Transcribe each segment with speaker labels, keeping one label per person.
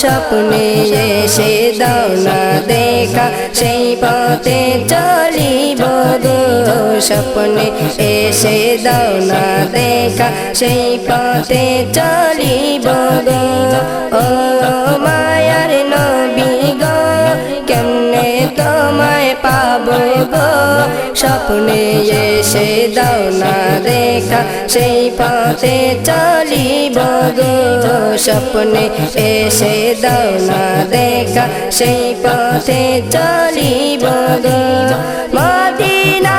Speaker 1: স্বপ্নে এসে দাও না দেখা, সেই পথে চলিব গো স্বপ্নে এসে দাও না দেখা, সেই পথে চলিব গো। ও মায়ার তোমায় পাবো গো। স্বপ্নে এসে দাও না দেখা, সেই পথে চলিব গো। স্বপ্নে এসে দাও না দেখা, সেই পথে চলিব গো। মদিনা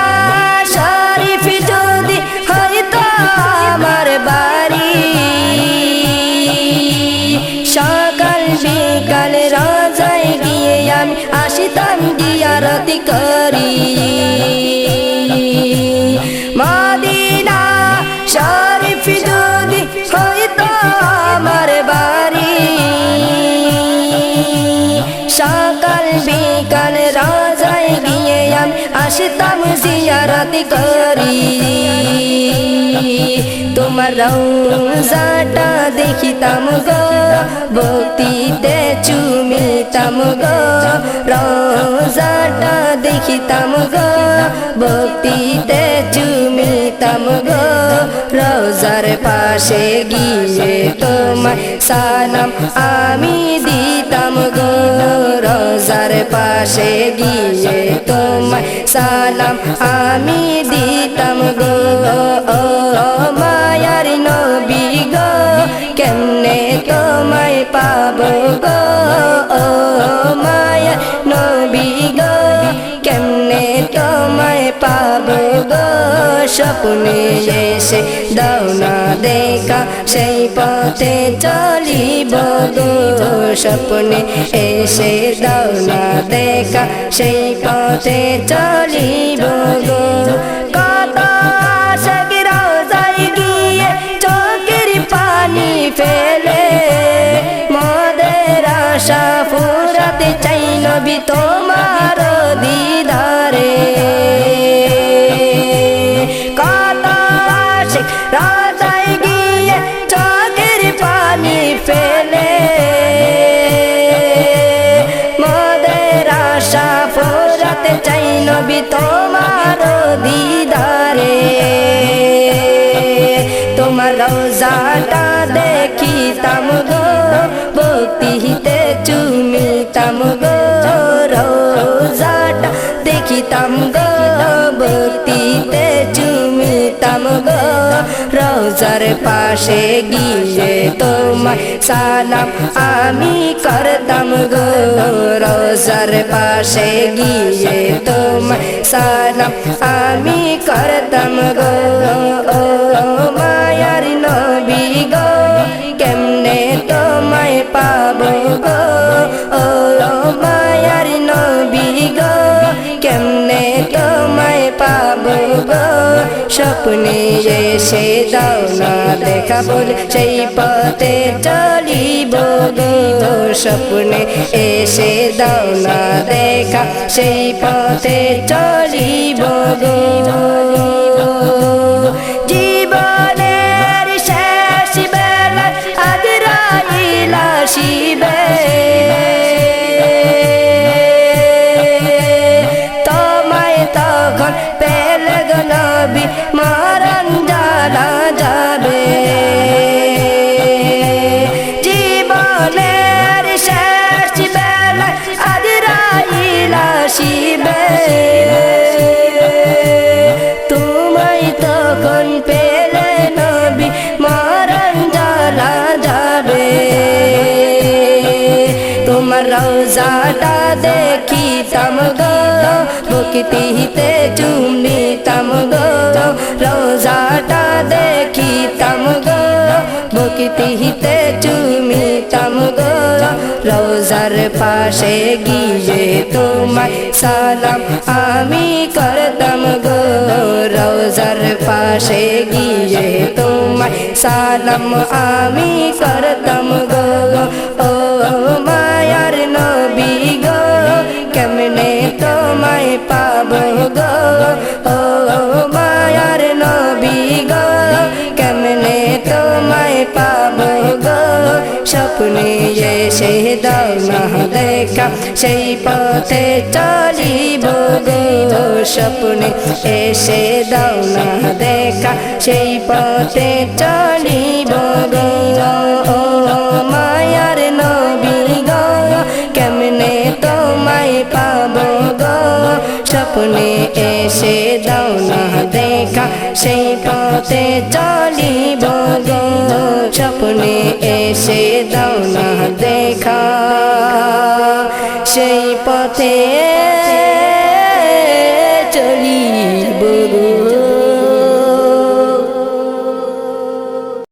Speaker 1: জিয়ারতি করি তোমার রৌজাটা দেখিতাম গো ভক্তিতে চুমিতাম গো রৌজাটা দেখিতাম গো ভক্তিতে চুমিতাম গো রোজার পাশে গিয়ে তোমায় সালাম আমি দিতাম গো রোজার পাশে গিয়ে তোমায় সালাম আমি দিতাম গো। মায়ার নবী গো, কেমনে তোমায় পাবো গো? মায়ার নবী গো, কেমনে তোমায় পাবো গো? স্বপ্নে এসে দাও না দেখা, সেই পথে চলিব। স্বপ্নে এসে দাও না দেখা সেই পথে চলিব গো। কত রোজায় গিয়ে চোখের পানি ফেলে। মদের আশা ফুরাতে চাই নবী তোমার দিদারে। কত রাজায় ফুরাতে চাই নবী তোমার দিদারে। তোমার রোজাটা দেখিতাম গো ভক্তিতে রোজার পাশে গিয়ে তোমার সালাম আমি করতাম গো। রোজার পাশে গিয়ে তোমার সালাম আমি করতাম গো। স্বপ্নে এসে দাও না দেখা বলে সেই পথে চলিব গো। স্বপ্নে এসে দাও না দেখা সেই পথে চলিব গো। শিবে তোমায় তখন পেলে নবী, মরণ জানা যাবে। তোমার রোজাটা দেখিতাম গো ভক্তিতে চুমিতাম গো। রোজাটা দেখিতাম গো ভক্তিতে চুমিতাম পাশে গিয়ে তোমায় সালাম। আমি করতাম গো রোজার পাশে গিয়ে তোমায় সালাম। আমি করতাম গো, ও মায়ার নবী গো, কেমনে তোমায় পাবো গো? ও মায়ার নবী গো, কেমনে তোমায় পাবো গো? স্বপ্নে এসে দাও না দেখা সেই পথে চলিব গো স্বপ্নে। এসে দাও না দেখা সেই পথে চলিব গো স্বপ্নে এসে দাও না দেখা, সেই পথে চলিব গো। স্বপ্নে এসে দাও না দেখা, সেই পথে